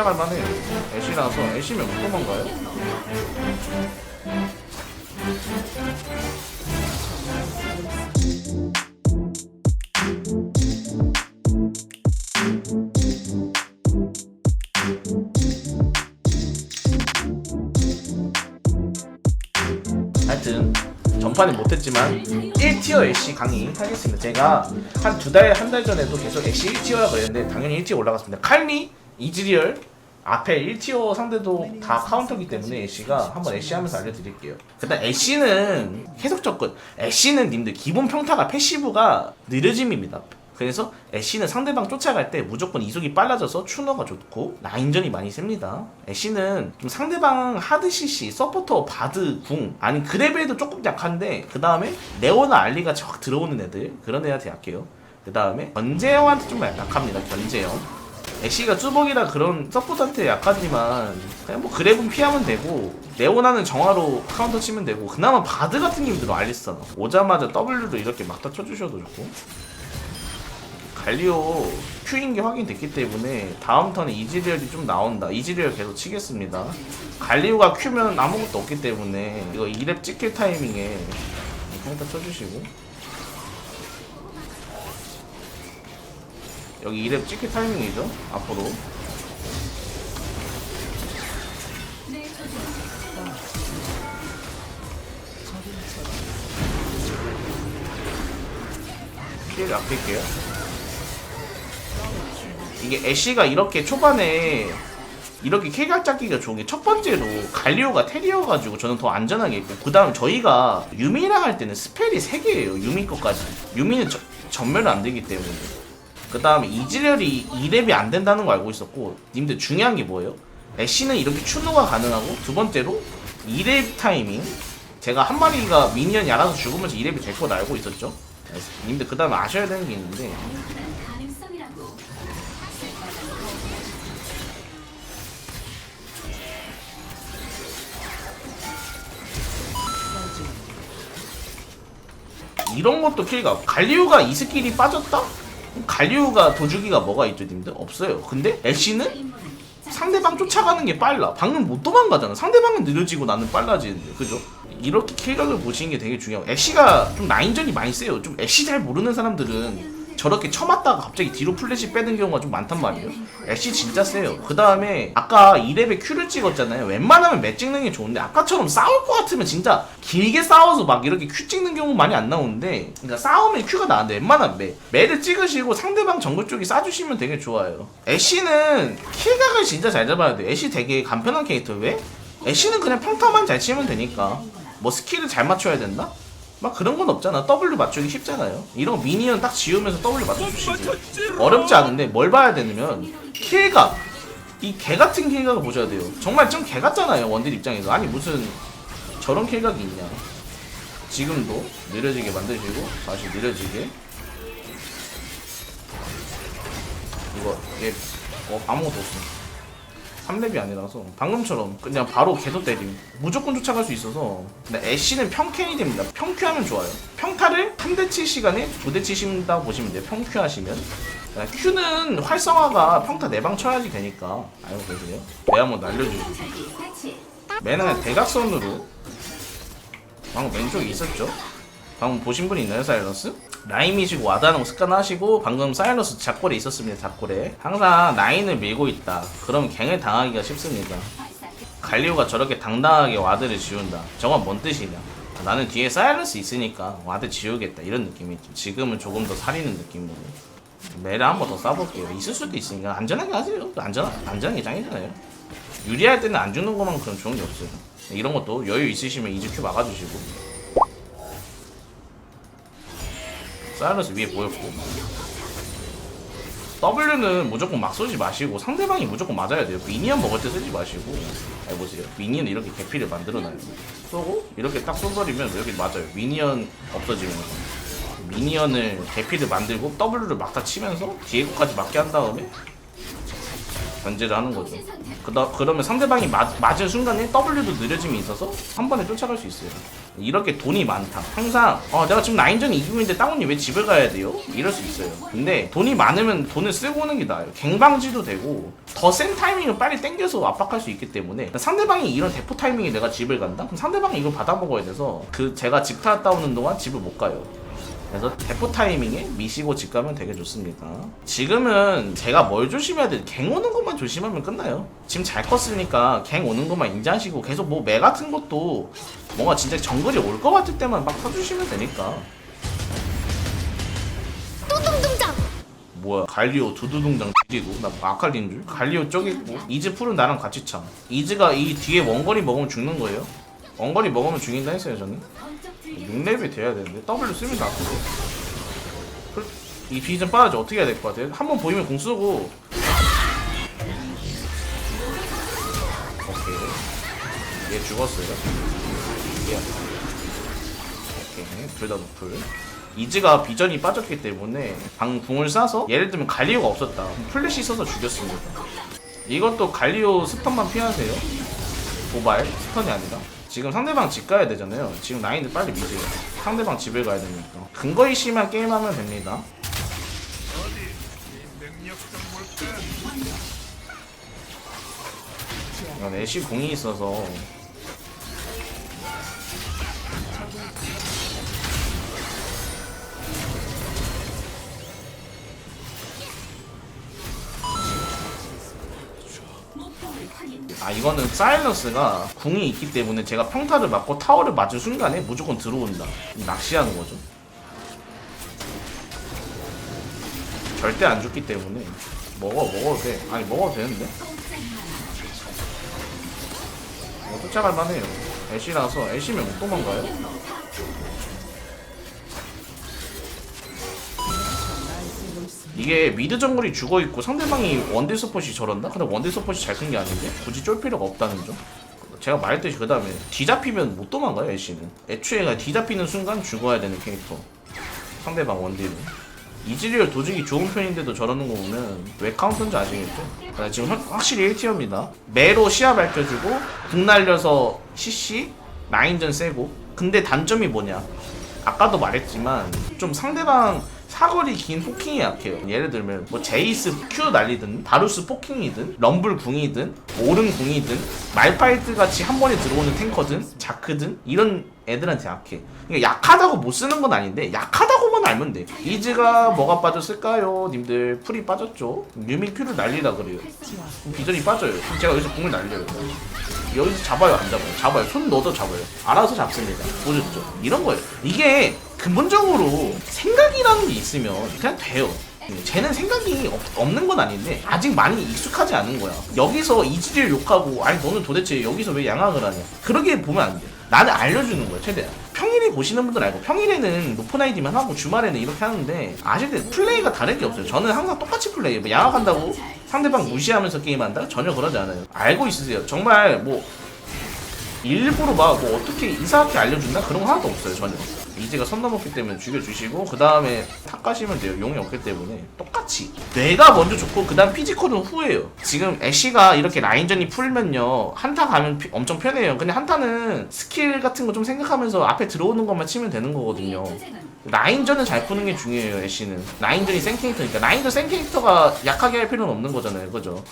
쫓아갈 만해요. 애쉬라서 애쉬면 못 도망가요? 하여튼 전파는 못했지만 1티어 애쉬 강의 하겠습니다. 제가 한 두 달, 한 달 전에도 계속 애쉬 1티어라 그랬는데 당연히 1티어 올라갔습니다. 칼리, 이즈리얼 앞에 1티어 상대도 다 카운터기 때문에 애쉬가 한번 애쉬 하면서 알려드릴게요. 일단 애쉬는 계속 접근. 애쉬는 님들 기본 평타가 패시브가 느려짐입니다. 그래서 애쉬는 상대방 쫓아갈 때 무조건 이속이 빨라져서 추너가 좋고 라인전이 많이 셉니다. 애쉬는 좀 상대방 하드 CC, 서포터, 바드, 궁 아니 그레벨도 조금 약한데 그 다음에 네오나 알리가 적 들어오는 애들 그런 애한테 약해요. 그 다음에 견제형한테 좀 약합니다. 견제형. 애쉬가 쭈벅이라 그런 서포트한테 약하지만 그냥 뭐 그랩은 피하면 되고 네오나는 정화로 카운터 치면 되고 그나마 바드 같은 게 힘들어 알리스잖아 오자마자 W로 이렇게 막다 쳐주셔도 좋고 갈리오 Q인 게 확인됐기 때문에 다음 턴에 이즈리얼이 좀 나온다. 이즈리얼 계속 치겠습니다. 갈리오가 Q면 아무것도 없기 때문에 이거 2렙 찍힐 타이밍에 평타 쳐주시고 여기 2렙 찍힐 타이밍이죠. 앞으로 피해를 아낄게요. 이게 애쉬가 이렇게 초반에 이렇게 킬각 잡기가 좋은 게 첫 번째로 갈리오가 테리어가지고 저는 더 안전하게 있고 그 다음 저희가 유미랑 할 때는 스펠이 3개예요 유미 것까지 유미는 저, 전멸은 안 되기 때문에 그 다음에 이즈리얼이 2렙이 안 된다는 거 알고 있었고 님들 중요한 게 뭐예요? 애쉬는 이렇게 추노가 가능하고 두 번째로 2렙 타이밍 제가 한 마리가 미니언이 알아서 죽으면서 2렙이 될걸 알고 있었죠 님들 그 다음에 아셔야 되는 게 있는데 이런 것도 킬가 갈리오가 이 스킬이 빠졌다? 갈리오가 도주기가 뭐가 있죠 님들? 없어요 근데 애쉬는 상대방 쫓아가는 게 빨라 방금 못 도망가잖아 상대방은 느려지고 나는 빨라지는데 그죠? 이렇게 킬각을 보시는 게 되게 중요하고 애쉬가 좀 라인전이 많이 세요 좀 애쉬 잘 모르는 사람들은 저렇게 쳐맞다가 갑자기 뒤로 플래시 빼는 경우가 좀 많단 말이에요. 애쉬 진짜 세요. 그 다음에 아까 2렙에 Q를 찍었잖아요. 웬만하면 매 찍는 게 좋은데 아까처럼 싸울 것 같으면 진짜 길게 싸워서 막 이렇게 Q 찍는 경우 많이 안 나오는데 그러니까 싸우면 Q가 나는데 웬만하면 매 매를 찍으시고 상대방 정글 쪽이 쏴주시면 되게 좋아요. 애쉬는 킬각을 진짜 잘 잡아야 돼요. 애쉬 되게 간편한 캐릭터 왜? 애쉬는 그냥 평타만 잘 치면 되니까. 뭐 스킬을 잘 맞춰야 된다? 막 그런 건 없잖아. W 맞추기 쉽잖아요. 이런 미니언 딱 지우면서 W 맞춰주시지. 어렵지 않은데 뭘 봐야 되냐면 킬각. 이 개 같은 킬각을 보셔야 돼요. 정말 좀 개 같잖아요. 원딜 입장에서. 아니 무슨 저런 킬각이 있냐. 지금도 느려지게 만드시고 다시 느려지게. 이거 얘 어, 아무것도 없어. 3렙이 아니라서 방금처럼 그냥 바로 계속 때림 무조건 쫓아갈 수 있어서 근데 애쉬는 평캔이 됩니다. 평큐하면 좋아요. 평타를 한대칠 시간에 두대 치 신다고 보시면 돼요 평큐하시면. 그러니까 Q는 활성화가 평타 4방 쳐야지 되니까. 알고 계세요? 내 한번 날려주고 맨은 그냥 대각선으로. 방금 왼쪽에 있었죠? 방금 보신 분 있나요 사이러스? 라임이시고 와다는 거 습관하시고 방금 사이러스 작골에 있었습니다 작골에. 항상 라인을 밀고 있다. 그럼 갱을 당하기가 쉽습니다. 갈리오가 저렇게 당당하게 와드를 지운다. 저건 뭔 뜻이냐? 아, 나는 뒤에 사이러스 있으니까 와드 지우겠다. 이런 느낌이죠 지금은 조금 더 살리는 느낌으로 메를 한 번더 쏴볼게요. 있을 수도 있으니까 안전하게 하세요. 안전, 안전하게 짱이잖아요. 유리할 때는 안 주는 것만큼 좋은 게 없어요. 이런 것도 여유 있으시면 이즈 큐 막아주시고 사이러스 위에 보였고 W는 무조건 막 쏘지 마시고 상대방이 무조건 맞아야 돼요. 미니언 먹을 때 쓰지 마시고 해보세요. 미니언 이렇게 개피를 만들어놔요. 쏘고 이렇게 딱 쏘버리면 이렇게 맞아요. 미니언 없어지면서 미니언을 개피를 만들고 W를 막 다 치면서 뒤에 것까지 맞게 한 다음에 견제를 하는 거죠. 그다, 그러면 상대방이 맞, 맞은 순간에 W도 느려짐이 있어서 한 번에 쫓아갈 수 있어요. 이렇게 돈이 많다. 항상 어, 내가 지금 라인전 이기고 있는데 땅훈이 왜 집을 가야 돼요? 이럴 수 있어요. 근데 돈이 많으면 돈을 쓰고 오는 게 나아요. 갱방지도 되고 더 센 타이밍을 빨리 땡겨서 압박할 수 있기 때문에 상대방이 이런 대포 타이밍에 내가 집을 간다? 그럼 상대방이 이걸 받아먹어야 돼서 그 제가 집 갔다 오는 동안 집을 못 가요. 그래서 대포 타이밍에 미시고 집 가면 되게 좋습니다. 지금은 제가 뭘 조심해야 돼? 갱 오는 것만 조심하면 끝나요. 지금 잘 컸으니까 갱 오는 것만 인지하시고 계속 뭐 매 같은 것도 뭔가 진짜 정글이 올 것 같을 때만 막 터주시면 되니까. 뚜둥둥장 뭐야 갈리오 두두둥장 뒤리고 나 아칼리인 줄 갈리오 쪼개고 이즈 풀은 나랑 같이 참 이즈가 이 뒤에 원거리 먹으면 죽는 거예요 원거리 먹으면 죽인다 했어요 저는 6레벨 돼야 되는데? W 쓰면 풀- 이 비전 빠르죠? 어떻게 해야 될 것 같아요? 한 번 보이면 공 쓰고. 오케이. 얘 죽었어요? 얘 오케이. 둘 다 노플. 이즈가 비전이 빠졌기 때문에 방 궁을 쏴서 예를 들면 갈리오가 없었다. 플래시 써서 죽였습니다. 이것도 갈리오 스턴만 피하세요. 도발 스턴이 아니라 지금 상대방 집 가야 되잖아요. 지금 라인들 빨리 미세요. 상대방 집을 가야 되니까. 근거 이씨만 게임하면 됩니다. 이건 애쉬 공이 있어서 아 이거는 사일러스가 궁이 있기 때문에 제가 평타를 맞고 타워를 맞은 순간에 무조건 들어온다. 낚시하는 거죠. 절대 안 죽기 때문에. 먹어 먹어도 돼. 아니 먹어도 되는데? 어, 쫓아갈 만해요. 애쉬라서 애쉬면 못 도망가요 이게 미드 정글이 죽어있고 상대방이 원딜 서폿이 저런다? 근데 원딜 서폿이 잘 큰 게 아닌데? 굳이 쫄 필요가 없다는 점? 제가 말했듯이 그 다음에 뒤잡히면 못 도망가요 애쉬는. 애초에 뒤잡히는 순간 죽어야 되는 캐릭터. 상대방 원딜은. 이즈리얼 도중이 좋은 편인데도 저러는 거 보면 왜 카운터인지 아시겠죠? 아, 지금 확- 확실히 1티어입니다. 매로 시야 밝혀주고 궁 날려서 CC 라인전 세고. 근데 단점이 뭐냐? 아까도 말했지만 좀 상대방 사거리 긴 포킹이 약해요. 예를 들면 뭐 제이스 Q 날리든 바루스 포킹이든 럼블 궁이든 오른 궁이든 말파이트 같이 한 번에 들어오는 탱커든 자크든 이런 애들한테 약해. 그러니까 약하다고 못 쓰는 건 아닌데 약하다고만 알면 돼. 이즈가 뭐가 빠졌을까요? 님들 풀이 빠졌죠? 유미 Q를 날리라 그래요. 비전이 빠져요. 제가 여기서 궁을 날려요. 여기서 잡아요 안 잡아요? 잡아요. 손 넣어도 잡아요. 알아서 잡습니다. 보셨죠? 이런 거예요. 이게 근본적으로 생각이라는 게 있으면 그냥 돼요. 쟤는 생각이 없, 없는 건 아닌데 아직 많이 익숙하지 않은 거야. 여기서 이지를 욕하고 아니 너는 도대체 여기서 왜 양악을 하냐? 그러게 보면 안 돼. 나는 알려주는 거야 최대한. 평일에 보시는 분들 알고 평일에는 높은 아이디만 하고 주말에는 이렇게 하는데 아실 때 플레이가 다른 게 없어요. 저는 항상 똑같이 플레이해요. 뭐 양악한다고 상대방 무시하면서 게임한다? 전혀 그러지 않아요. 알고 있으세요. 정말 뭐 일부러 막 뭐 어떻게 이상하게 알려준다? 그런 거 하나도 없어요 전혀. 이제가 선 넘었기 때문에 죽여주시고 그 다음에 탁 가시면 돼요. 용이 없기 때문에. 똑같이. 뇌가 먼저 좋고 그 다음 피지컬은 후예요. 지금 애쉬가 이렇게 라인전이 풀면요. 한타 가면 피- 엄청 편해요. 근데 한타는 스킬 같은 거 좀 생각하면서 앞에 들어오는 것만 치면 되는 거거든요 라인전은 잘 푸는 게 중요해요 애쉬는. 라인전이 센 캐릭터니까 라인전 센 캐릭터가 약하게 할 필요는 없는 거잖아요 그죠?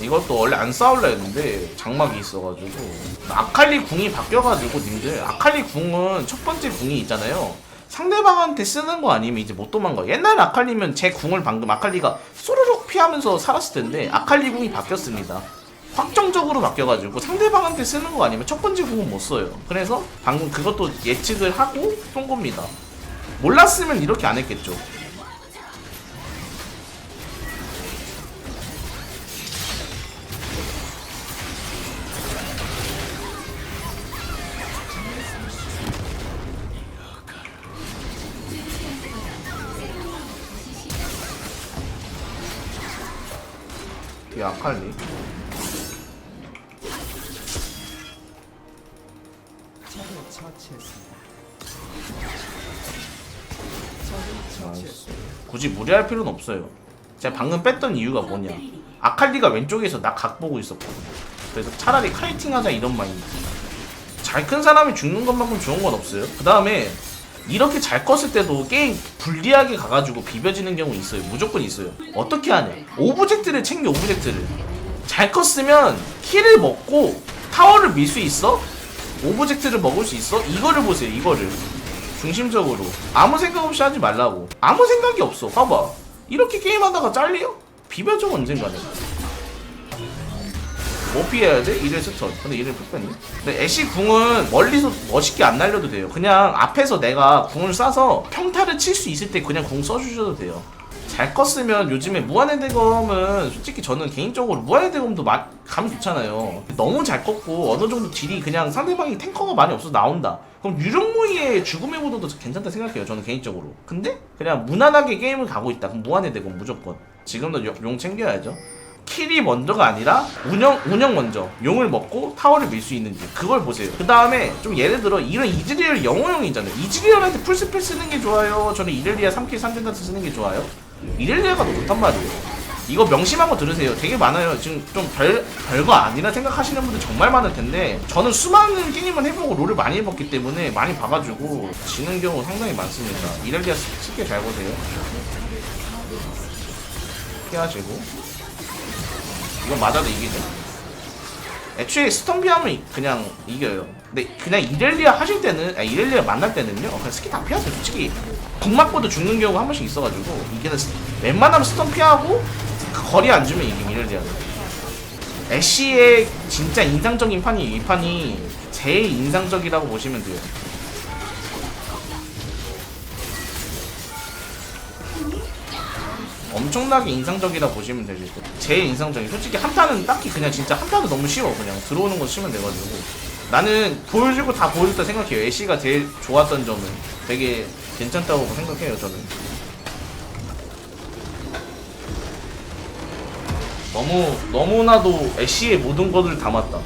이것도 원래 안 싸울라 했는데 장막이 있어가지고. 아칼리 궁이 바뀌어가지고 님들. 아칼리 궁은 첫 번째 궁이 있잖아요 상대방한테 쓰는 거 아니면 이제 못 도망가. 옛날 아칼리면 제 궁을 방금 아칼리가 쏘르륵 피하면서 살았을 텐데 아칼리 궁이 바뀌었습니다. 확정적으로 바뀌어가지고 상대방한테 쓰는 거 아니면 첫 번째 궁은 못 써요. 그래서 방금 그것도 예측을 하고 쏜 겁니다. 몰랐으면 이렇게 안 했겠죠 아칼리 굳이 무리할 필요는 없어요. 제가 방금 뺐던 이유가 뭐냐? 아칼리가 왼쪽에서 나 각 보고 있었거든. 그래서 차라리 카이팅하자 이런 마인드. 잘 큰 사람이 죽는 것만큼 좋은 건 없어요. 그 다음에 이렇게 잘 컸을 때도 게임 불리하게 가가지고 비벼지는 경우 있어요. 무조건 있어요. 어떻게 하냐? 오브젝트를 챙겨 오브젝트를. 잘 컸으면 키를 먹고 타워를 밀 수 있어? 오브젝트를 먹을 수 있어? 이거를 보세요. 이거를. 중심적으로 아무 생각 없이 하지 말라고 아무 생각이 없어 봐봐 이렇게 게임하다가 잘려? 비벼줘 언젠가는 뭐 피해야 돼? 이래 스턴 근데 이래 불편해 근데 애쉬 궁은 멀리서 멋있게 안 날려도 돼요. 그냥 앞에서 내가 궁을 쏴서 평타를 칠 수 있을 때 그냥 궁 써주셔도 돼요. 잘 컸으면 요즘에 무한의 대검은 솔직히 저는 개인적으로 무한의 대검도 마, 감이 좋잖아요. 너무 잘 컸고 어느 정도 딜이 그냥 상대방이 탱커가 많이 없어서 나온다. 그럼 유령무이의 죽음의 보도도 괜찮다 생각해요 저는 개인적으로. 근데 그냥 무난하게 게임을 가고 있다. 그럼 무한의 대검 무조건. 지금도 용, 용 챙겨야죠 킬이 먼저가 아니라 운영 운영 먼저 용을 먹고 타워를 밀 수 있는지 그걸 보세요. 그 다음에 좀 예를 들어 이런 이즈리얼 영호형이잖아요. 이즈리얼한테 풀스펠 쓰는 게 좋아요. 저는 이렐리아 3킬 3젠다트 쓰는 게 좋아요. 이렐리아가 더 좋단 말이에요. 이거 명심한 거 들으세요. 되게 많아요. 지금 좀 별 별거 아니라 생각하시는 분들 정말 많을 텐데 저는 수많은 게임을 해보고 롤을 많이 해봤기 때문에 많이 봐가지고 지는 경우 상당히 많습니다. 이렐리아 쉽게 잘 보세요. 피하시고. 이건 맞아도 이기죠. 애초에 스톰비 하면 그냥 이겨요. 근데 그냥 이렐리아 하실 때는, 아, 이렐리아 만날 때는요, 그냥 스킬 다 피하세요. 솔직히. 궁 맞고도 죽는 경우가 한 번씩 있어가지고, 이게는 스- 웬만하면 스톰 피하고, 그 거리 안 주면 이게 이렐리아는. 애쉬의 진짜 인상적인 판이 이 판이 제일 인상적이라고 보시면 돼요. 엄청나게 인상적이라 보시면 되죠. 제일 인상적인. 솔직히 한타는 딱히 그냥 진짜 한타도 너무 쉬워. 그냥 들어오는 거 치면 돼가지고. 나는 보여주고 다 보여줬다 생각해요. 애쉬가 제일 좋았던 점은 되게 괜찮다고 생각해요. 저는. 너무 너무나도 애쉬의 모든 것을 담았다.